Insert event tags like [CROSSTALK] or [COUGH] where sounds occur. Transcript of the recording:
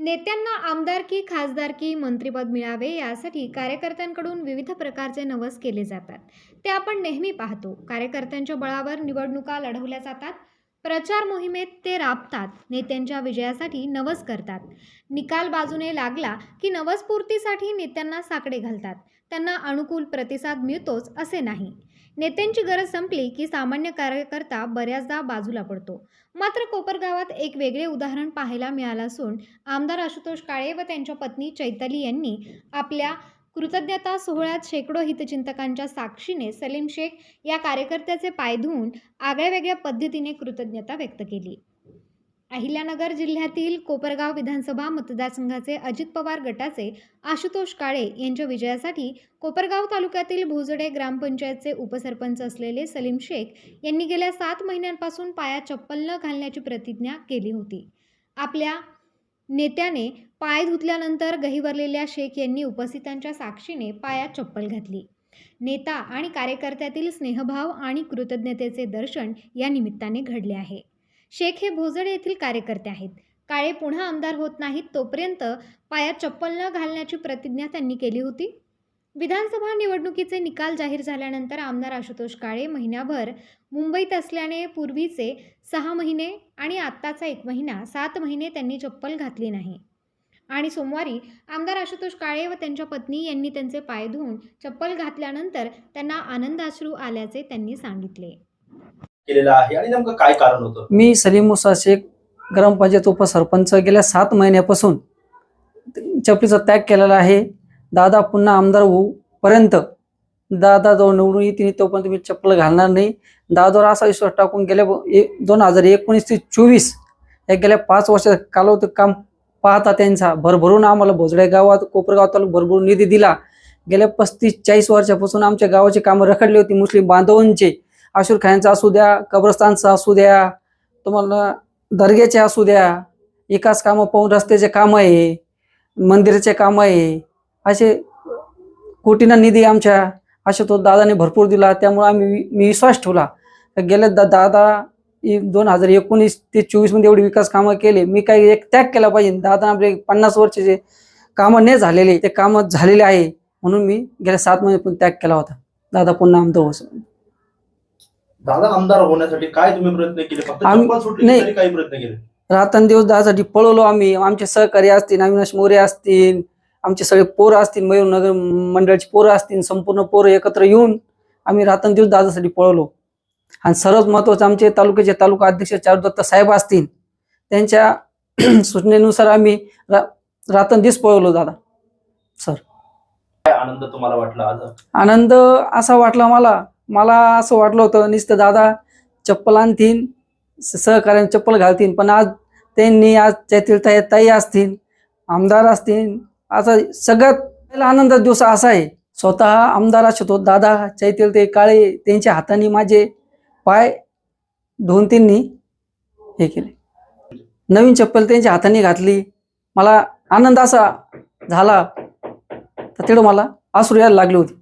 नेत्यांना आमदारकी खासदारकी मंत्रिपद मिळावे यासाठी कार्यकर्त्यांकडून विविध प्रकारचे नवस केले जातात. ते आपण नेहमी पाहतो. कार्यकर्त्यांच्या बळावर निवडणुका लढवल्या जातात. प्रचार मोहिमेत ते राबतात. नेत्यांच्या विजयासाठी नवस करतात. निकाल बाजूने लागला की नवसपूर्तीसाठी नेत्यांना साकडे घालतात. त्यांना अनुकूल प्रतिसाद मिळतोच असे नाही. नेत्यांची गरज संपली की सामान्य कार्यकर्ता बऱ्याचदा बाजूला पडतो. मात्र कोपरगावात एक वेगळे उदाहरण पाहायला मिळालं असून आमदार आशुतोष काळे व त्यांच्या पत्नी चैताली यांनी आपल्या कृतज्ञता सोहळ्यात शेकडो हितचिंतकांच्या साक्षीने सलीम शेख या कार्यकर्त्याचे पाय धुवून आगळ्यावेगळ्या पद्धतीने कृतज्ञता व्यक्त केली. अहिल्यानगर जिल्ह्यातील कोपरगाव विधानसभा मतदारसंघाचे अजित पवार गटाचे आशुतोष काळे यांच्या विजयासाठी कोपरगाव तालुक्यातील भोजडे ग्रामपंचायतचे उपसरपंच असलेले सलीम शेख यांनी गेल्या सात महिन्यांपासून पाया चप्पल न घालण्याची प्रतिज्ञा केली होती. आपल्या नेत्याने पाय धुतल्यानंतर गहिवरलेल्या शेख यांनी उपस्थितांच्या साक्षीने पायात चप्पल घातली. नेता आणि कार्यकर्त्यातील स्नेहभाव आणि कृतज्ञतेचे दर्शन या निमित्ताने घडले आहे. शेख हे भोजड येथील कार्यकर्ते आहेत. काळे पुन्हा आमदार होत नाहीत तोपर्यंत पायात चप्पल न घालण्याची प्रतिज्ञा त्यांनी केली होती. विधानसभा निवडणुकीचे निकाल जाहीर झाल्यानंतर आमदार आशुतोष काळे महिन्याभर मुंबईत असल्याने पूर्वीचे सहा महिने आणि आत्ताचा एक महिना सात महिने त्यांनी चप्पल घातली नाही. आणि सोमवारी आमदार आशुतोष काळे व त्यांच्या पत्नी यांनी त्यांचे पाय धुवून चप्पल घातल्यानंतर त्यांना आनंदाश्रू आल्याचे त्यांनी सांगितले. केलेला आहे आणि नेमकं काय कारण होतं? मी सलीम मुसा शेख ग्रामपंचायत उपसरपंच गेल्या सात महिन्यापासून चपलीचा त्याग केलेला आहे. दादा पुन्हा आमदार होऊपर्यंत दादा जो निवडून येतील तोपर्यंत मी चप्पल घालणार नाही. दादावर असा विश्वास टाकून गेल्या दोन हजार एकोणीस ते चोवीस या गेल्या पाच वर्षात कालवत काम पाहता त्यांचा भरभरून आम्हाला भोजडे गावात कोपरगाव तालुका भरभरून निधी दिला. गेल्या पस्तीस चाळीस वर्षापासून आमच्या गावाची कामं रखडली होती. मुस्लिम बांधवांचे आशूर खायांचा असू द्या कब्रस्तानचा असू द्या तुम्हाला दर्ग्याचे असू द्या विकास कामं पाहून रस्त्याचे कामं आहे मंदिराचे कामं आहे असे कोटीना निधी आमच्या असे तो दादाने भरपूर दिला त्यामुळे आम्ही वि- मी विश्वास ठेवला. तर गेल्या दा दादा दोन हजार एकोणीस ते चोवीसमध्ये एवढी विकास कामं केले मी काही एक त्याग केला पाहिजे. दादा आपले पन्नास वर्षाचे कामं नाही झालेले ते कामं झालेले आहे म्हणून मी गेल्या सात महिने पण त्याग केला होता. दादा पुन्हा आमदार दादा आमदार होण्यासाठी काय तुम्ही प्रयत्न केले? फक्त आम्ही- चप्पल सुटली नाही. तरी काही प्रयत्न केले? रात्रंदिवस दादासाठी पळवलो आम्ही. आमचे सहकारी असतील अविनाश मोरे असतील आमचे सगळे पोरं असतील मयूरनगर मंडळाची पोरं असतील संपूर्ण पोरं एकत्र येऊन आम्ही रात्रंदिवस दादासाठी पळवलो. आणि सर्वात महत्वाचं आमचे तालुक्याचे तालुका अध्यक्ष चारुदत्त साहेब असतील त्यांच्या [CLEARS THROAT] सूचनेनुसार आम्ही रा रात्रंदिवस पळवलो दादा. काय आनंद तुम्हाला वाटला आज? आनंद असा वाटला मला मला असं वाटलं होतं नुसतं दादा चप्पल आणतील सहकार्याने चप्पल घालतील पण आज त्यांनी आज त्यातील ताई ताई असतील आमदार असतील असा सगळ्यात पहिला आनंदाचा दिवस असा आहे. स्वतः आमदार असतो दादा चैतील ते काळे त्यांच्या हाताने माझे पाय धुवून त्यांनी हे केले. नवीन चप्पल त्यांच्या हाताने घातली. मला आनंद असा झाला. तर तेवढं मला आसरू यायला लागली होती.